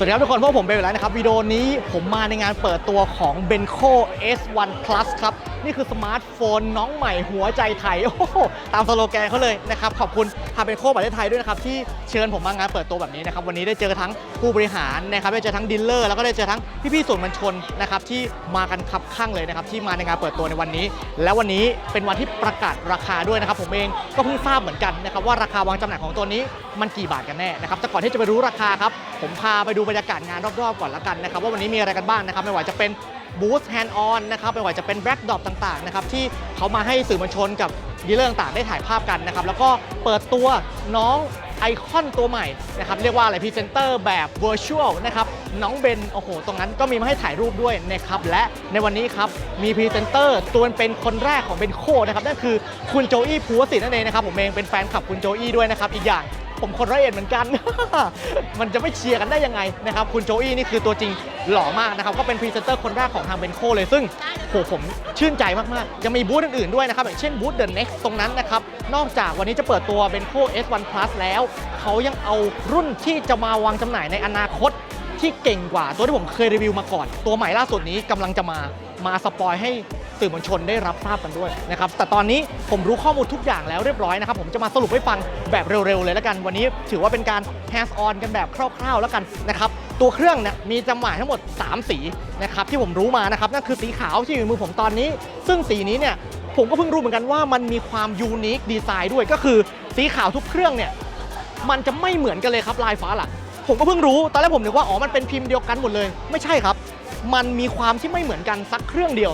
สวัสดีครับทุกคนพวกผมเบลแล้วนะครับวิดีโอนี้ผมมาในงานเปิดตัวของ Benco S1 Plus ครับนี่คือสมาร์ทโฟนน้องใหม่หัวใจไทย โอ้โห ตามสโลแกนเขาเลยนะครับ ขอบคุณทางเบนโคประเทศไทยด้วยนะครับ ที่เชิญผมมางานเปิดตัวแบบนี้นะครับ วันนี้ได้เจอทั้งผู้บริหารนะครับ ได้เจอทั้งดีลเลอร์ แล้วก็ได้เจอทั้งพี่ๆสื่อมวลชนนะครับ ที่มากันขับข้างเลยนะครับ ที่มาในงานเปิดตัวในวันนี้ และวันนี้เป็นวันที่ประกาศราคาด้วยนะครับ ผมเองก็เพิ่งทราบเหมือนกันนะครับว่าราคาวางจำหน่ายของตัวนี้มันกี่บาทกันแน่นะครับแต่ก่อนที่จะไปรู้ราคาครับผมพาไปดูบรรยากาศงานรอบๆก่อนละกันนะครับว่าวันนี้มีอะไรกันบ้างนะครับไม่ว่าจะเป็น บูธแฮนด์ออนนะครับไม่ว่าจะเป็นแบล็กดอปต่างๆนะครับที่เขามาให้สื่อมวลชนกับดีลเลอร์ต่างๆได้ถ่ายภาพกันนะครับแล้วก็เปิดตัวน้องไอคอนตัวใหม่นะครับเรียกว่าอะไรพรีเซนเตอร์แบบ Virtual นะครับน้องเบนโอ้โห ตรงนั้นก็มีมาให้ถ่ายรูปด้วยนะครับและในวันนี้ครับ มีพรีเซนเตอร์ตัวเป็นคนแรกของเบนโคนะครับนั่นคือคุณโจอี้ภูวสิทธิ์นั่นเองนะครับผมเองเป็นแฟนคลับคุณโจอี้ด้วยนะครับอีกอย่าง ผมคนร้อยเอ็ดเหมือนกัน มันจะไม่เชียร์กันได้ยังไงนะครับ คุณโจอี้นี่คือตัวจริงหล่อมากนะครับ ก็เป็นพรีเซนเตอร์คนแรกของทางเบนโคเลย ซึ่งโหผมชื่นใจมากๆยังมีบูธอื่นๆด้วยนะครับ อย่างเช่นบูธ The Next ตรงนั้นนะครับ นอกจากวันนี้จะเปิดตัวเบนโค S1 Plus แล้ว เขายังเอารุ่นที่จะมาวางจำหน่ายในอนาคตที่เก่งกว่าตัวที่ผมเคยรีวิวมาก่อน ตัวใหม่ล่าสุดนี้กำลังจะมามาสปอยให้ สื่อมวลชนได้รับทราบกันด้วยนะครับแต่ตอนนี้ผมรู้ข้อมูลทุกอย่างแล้วเรียบร้อยนะครับผมจะมาสรุปให้ฟังแบบเร็วๆเลยแล้วกัน วันนี้ถือว่าเป็นการ hands on กันแบบคร่าว ๆ แล้วกันนะครับตัวเครื่องเนี่ยมีจำหน่ายทั้งหมด 3 สีนะครับที่ผมรู้มานะครับนั่นคือสีขาวที่อยู่ในมือผมตอนนี้ ซึ่งสีนี้เนี่ยผมก็เพิ่งรู้เหมือนกันว่ามันมีความยูนิคดีไซน์ด้วยก็คือสีขาวทุกเครื่องเนี่ยมันจะไม่เหมือนกันเลยครับลายฝาหลังผมก็เพิ่งรู้ตอนแรกผมนึกว่าอ๋อมันเป็นพิมพ์เดียวกันหมดเลย ไม่ใช่ครับ มันมีความที่ไม่เหมือนกันสักเครื่องเดียว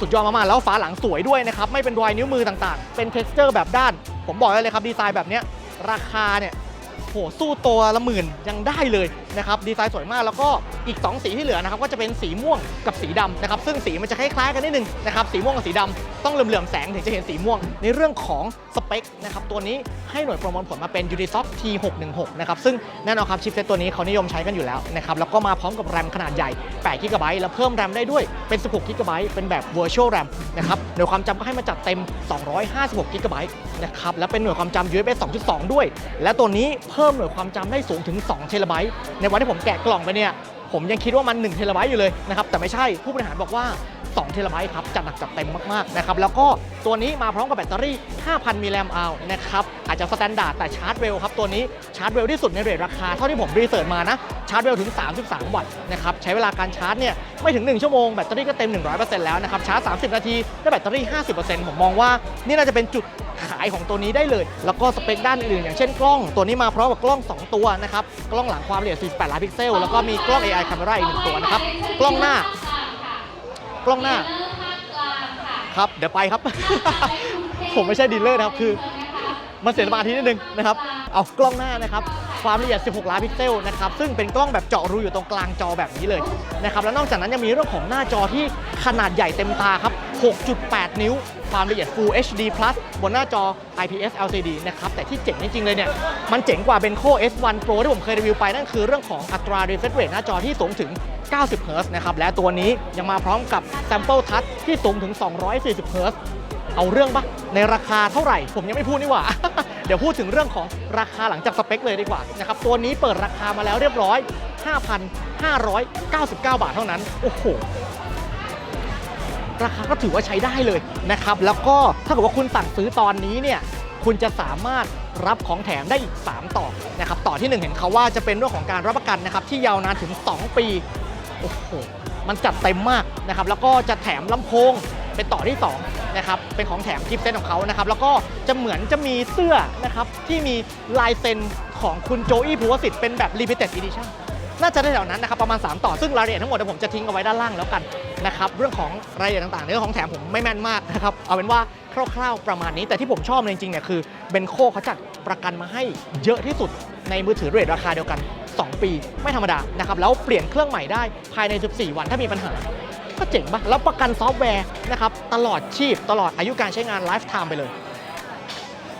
สุดยอดมากๆแล้วฝาหลังสวยด้วยนะครับ ไม่เป็นรอยนิ้วมือต่างๆ เป็นเท็กซ์เจอร์แบบด้าน ผมบอกได้เลยครับ ดีไซน์แบบเนี้ยราคาเนี่ย หสู้ตัวละหมื่นยังได้เลยนะครับดีไซน์สวยมากแล้วก็อีก 2 สีที่เหลือนะครับก็จะเป็นสีม่วงกับสีดำนะครับซึ่งสีมันจะคล้ายๆกันนิดนึงนะครับสีม่วงกับสีดำต้องเหลื่อมๆแสงถึงจะเห็นสีม่วง ในเรื่องของสเปคนะครับตัวนี้ให้หน่วยประมวลผลมาเป็น Unisoc T616 นะครับซึ่งแน่นอนครับชิปเซตตัวนี้เขานิยมใช้กันอยู่แล้วนะครับแล้วก็มาพร้อมกับแรมขนาดใหญ่8 g b แล้วเพิ่มแรมได้ด้วยเป็น 16 g b เป็นแบบ Virtual RAM นะครับหน่วยความจำก็ให้มาจัดเต็ม 256 g b นะครับและเป็นหน่วยความจำ USB 2.2 ด้วย และตัวนี้เพิ่มิ่มหน่วยความจำได้สูงถึง2เทราไบต์ในวันที่ผมแกะกล่องไปเนี่ยผมยังคิดว่ามัน1เทราไบต์อยู่เลยนะครับแต่ไม่ใช่ผู้บริหารบอกว่า2เทราไบต์ครับจัดหนักจัดเต็มมากๆนะครับแล้วก็ ตัวนี้มาพร้อมกับแบตเตอรี่ 5,000 มิลลิแอมป์อัลนะครับ อาจจะสแตนดาร์ดแต่ชาร์จเร็วครับ ตัวนี้ชาร์จเร็วที่สุดในเรทราคา เท่าที่ผมรีเสิร์ชมานะ ชาร์จเร็วถึง 33 วัตต์นะครับ ใช้เวลาการชาร์จเนี่ยไม่ถึง 1 ชั่วโมง แบตเตอรี่ก็เต็ม 100%แล้วนะครับ ชาร์จ 30 นาที ได้แบตเตอรี่ 50%ผมมองว่า นี่น่าจะเป็นจุดขายของตัวนี้ได้เลย แล้วก็สเปคด้านอื่นๆอย่างเช่นกล้อง ตัวนี้มาพร้อมกับกล้อง 2 ตัวนะครับ กล้องหลังความละเอียด 48 ล้านพิกเซล แล้วก็มีกล้อง AI camera อีกหนึ่งตัวนะครับ กล้องหน้ากล้องหน้า ครับ เดี๋ยวไปครับ ผมไม่ใช่ดีลเลอร์นะครับคือ มันเสียสมาธินิดนึงนะครับ เอากล้องหน้านะครับ ความละเอียด 16 ล้านพิกเซลนะครับ ซึ่งเป็นกล้องแบบเจาะรูอยู่ตรงกลางจอแบบนี้เลยนะครับ แล้วนอกจากนั้นยังมีเรื่องของหน้าจอที่ขนาดใหญ่เต็มตาครับ 6.8 นิ้ว ความละเอียด Full HD Plus บนหน้าจอ IPS LCD นะครับ แต่ที่เจ๋งจริงๆเลยเนี่ย มันเจ๋งกว่า Benco S1 Pro ที่ผมเคยรีวิวไปนั่นคือเรื่องของอัตรา refresh rate หน้าจอที่สูงถึง 90 Hz นะครับ และตัวนี้ยังมาพร้อมกับ Sample Touch ที่สูงถึง 240 Hz เอาเรื่องปะในราคาเท่าไหร่ ผมยังไม่พูดนี่หว่า เดี๋ยวพูดถึงเรื่องของราคาหลังจากสเปคเลยดีกว่านะครับ ตัวนี้เปิดราคามาแล้วเรียบร้อย 5,599 บาทเท่านั้น โอ้โห ราคาก็ถือว่าใช้ได้เลยนะครับ แล้วก็ถ้าเกิดว่าคุณสั่งซื้อตอนนี้เนี่ย คุณจะสามารถรับของแถมได้อีก 3 ต่อนะครับ ต่อที่ 1 เห็นเขาว่าจะเป็นเรื่องของการรับประกันนะครับที่ยาวนานถึง 2 ปี โอ้โหมันจัดเต็มมากนะครับแล้วก็จะแถมลำโพงเป็นต่อที่2นะครับเป็นของแถมกิฟต์เซตของเขานะครับแล้วก็จะเหมือนจะมีเสื้อนะครับที่มีลายเซ็นของคุณโจอี้ภูวสิทธิ์เป็นแบบ Limited Edition น่าจะได้แถวนั้นนะครับประมาณ 3 ต่อ ซึ่งรายละเอียดทั้งหมดผมจะทิ้งเอาไว้ด้านล่างแล้วกันนะครับเรื่องของรายละเอียดต่างๆเรื่องของแถมผมไม่แม่นมากนะครับเอาเป็นว่าคร่าวๆประมาณนี้แต่ที่ผมชอบจริงๆเนี่ยคือเบนโคเขาจัดประกันมาให้เยอะที่สุดในมือถือเรทราคาเดียวกัน 2 ปี ไม่ธรรมดานะครับแล้วเปลี่ยนเครื่องใหม่ได้ภายใน 14 วันถ้ามีปัญหา ก็เจ๋งปะแล้วประกันซอฟต์แวร์นะครับตลอดชีพตลอดอายุการใช้งานไลฟ์ไทม์ไปเลย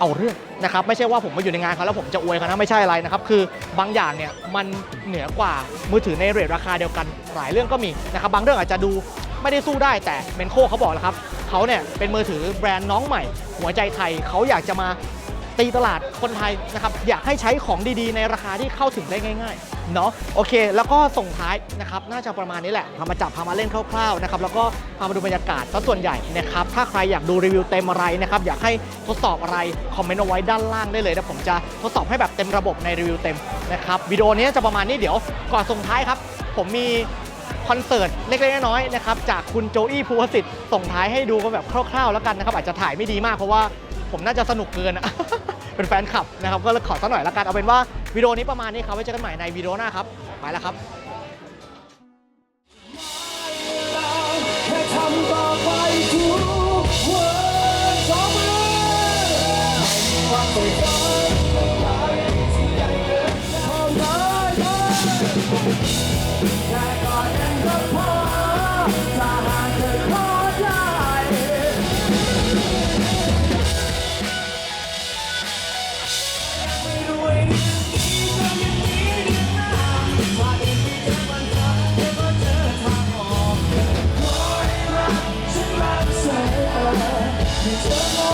เอาเรื่องนะครับไม่ใช่ว่าผมมาอยู่ในงานเขาแล้วผมจะอวยเขานะไม่ใช่อะไรนะครับคือบางอย่างเนี่ยมันเหนือกว่ามือถือในเรทราคาเดียวกันหลายเรื่องก็มีนะครับบางเรื่องอาจจะดูไม่ได้สู้ได้แต่เมนโคเขาบอกแล้วครับเขาเนี่ยเป็นมือถือแบรนด์น้องใหม่ หัวใจไทยเขาอยากจะมา ตีตลาดคนไทยนะครับอยากให้ใช้ของดีๆ ในราคาที่เข้าถึงได้ง่ายๆเนาะโอเค แล้วก็ส่งท้ายนะครับน่าจะประมาณนี้แหละพามาจับพามาเล่นคร่าวๆนะครับแล้วก็พามาดูบรรยากาศซะส่วนใหญ่นะครับถ้าใครอยากดูรีวิวเต็มอะไรนะครับอยากให้ทดสอบอะไรคอมเมนต์เอาไว้ด้านล่างได้เลยนะผมจะทดสอบให้แบบเต็มระบบในรีวิวเต็มนะครับวิดีโอนี้จะประมาณนี้เดี๋ยวก่อนส่งท้ายครับ ผมมีคอนเสิร์ตเล็กๆน้อยๆนะครับจากคุณโจอี้ภูวสิทธิ์ส่งท้ายให้ดูกันแบบคร่าวๆแล้วกันนะครับอาจจะถ่ายไม่ดีมากเพราะว่าผมน่าจะสนุกเกินอะ เป็นแฟนคลับนะครับก็เลยขอสักหน่อยละกันเอาเป็นว่าวิดีโอนี้ประมาณนี้ครับไว้เจอกันใหม่ในวิดีโอหน้าครับไปแล้วครับ It's